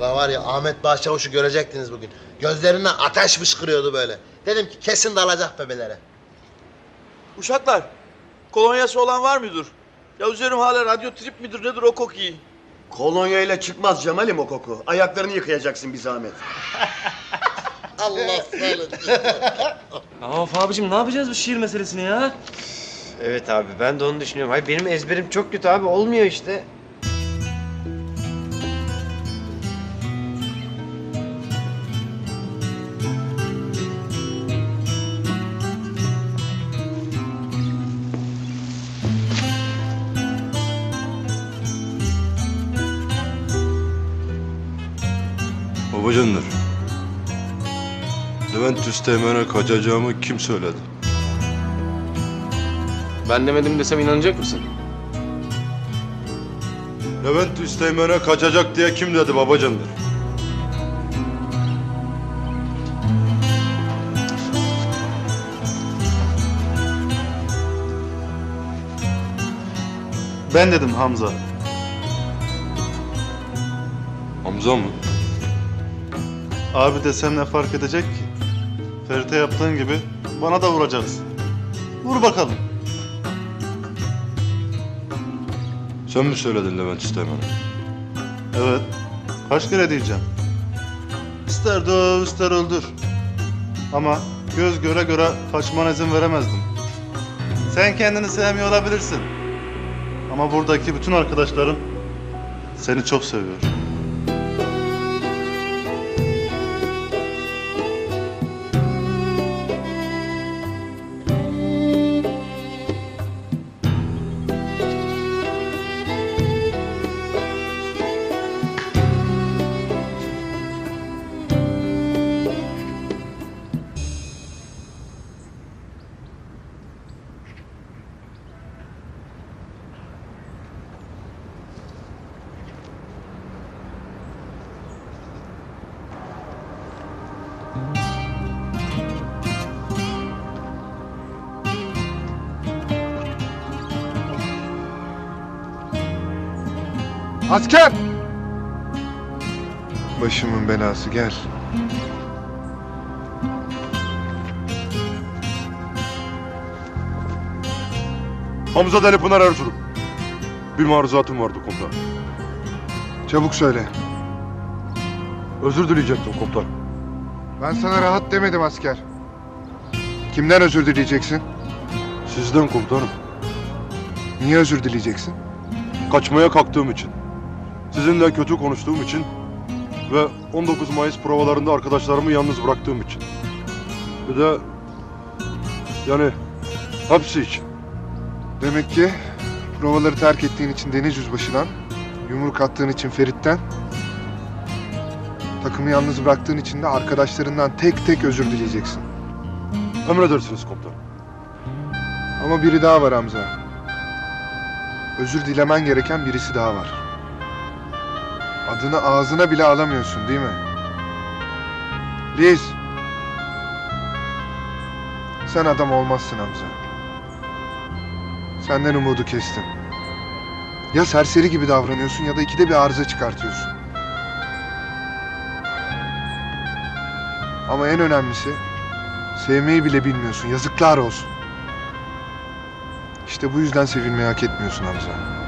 La var ya Ahmet Başçavuş'u görecektiniz bugün. Gözlerinden ateş fışkırıyordu böyle. Dedim ki kesin dalacak bebelere. Uşaklar, kolonyası olan var mıdır? Ya üzerim hala radyo trip midir nedir o kokuyu? Kolonyayla çıkmaz Cemal'im o koku. Ayaklarını yıkayacaksın bir zahmet. Allah sağlık. Of abicim ne yapacağız bu şiir meselesini ya? Evet abi ben de onu düşünüyorum. Hayır benim ezberim çok kötü abi olmuyor işte. Babacanlar. Levent Üsteğmen'e kaçacağımı kim söyledi? Ben demedim desem inanacak mısın? Levent Üsteğmen'e kaçacak diye kim dedi babacanlar? Ben dedim Hamza. Hamza mı? Abi desem ne fark edecek ki? Ferit'e yaptığın gibi bana da vuracaksın. Vur bakalım. Sen mi söyledin Levent Üsteğmen'e? Evet. Kaç kere diyeceğim. İster döv ister öldür. Ama göz göre göre kaçmana izin veremezdim. Sen kendini sevmiyor olabilirsin. Ama buradaki bütün arkadaşların seni çok seviyor. Asker! Başımın belası gel. Hamza Deli Pınar Erzurum. Bir maruzatım vardı komutan. Çabuk söyle. Özür dileyecektim komutan. Ben sana rahat demedim asker. Kimden özür dileyeceksin? Sizden komutanım. Niye özür dileyeceksin? Kaçmaya kalktığım için. Sizinle kötü konuştuğum için. Ve 19 Mayıs provalarında arkadaşlarımı yalnız bıraktığım için. Bir de... Yani... Hepsi için. Demek ki provaları terk ettiğin için Deniz Yüzbaşı'dan, yumruk attığın için Ferit'ten, takımı yalnız bıraktığın için de arkadaşlarından tek tek özür dileyeceksin. Emredersiniz komutanım. Ama biri daha var Hamza. Özür dilemen gereken birisi daha var. Adını ağzına bile alamıyorsun değil mi? Liz. Sen adam olmazsın Hamza. Senden umudu kestim. Ya serseri gibi davranıyorsun ya da ikide bir arıza çıkartıyorsun. Ama en önemlisi sevmeyi bile bilmiyorsun. Yazıklar olsun. İşte bu yüzden sevilmeyi hak etmiyorsun Hamza.